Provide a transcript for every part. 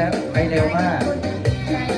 นะไปเร็วมาก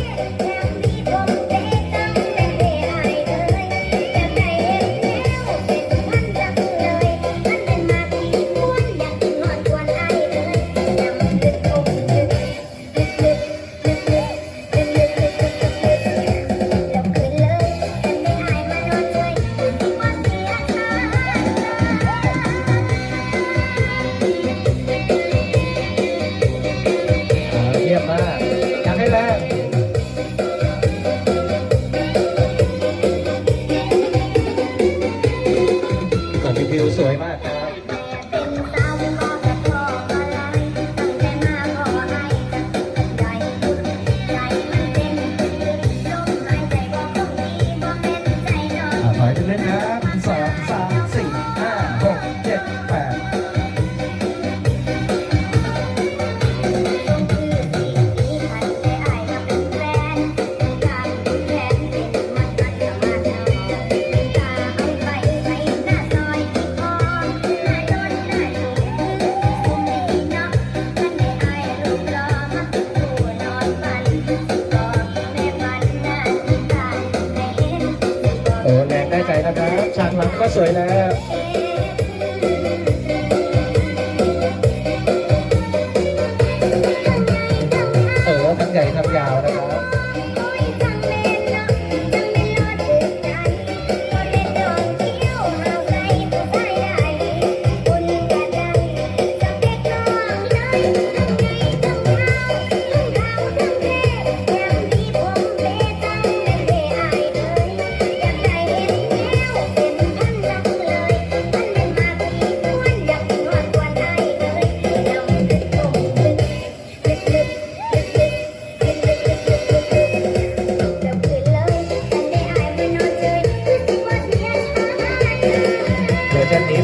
ก็สวยแล้ว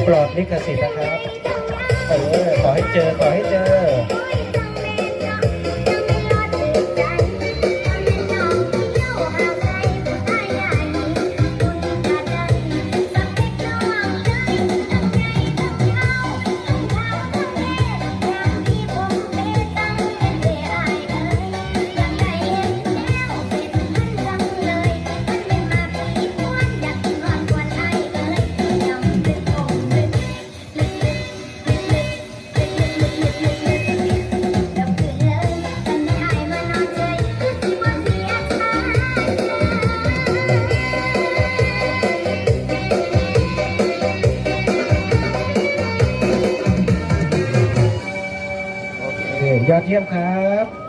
ปลอดลิขสิทธิ์นะครับเออขอให้เจอขอให้เจอ ยอดเยี่ยมครับ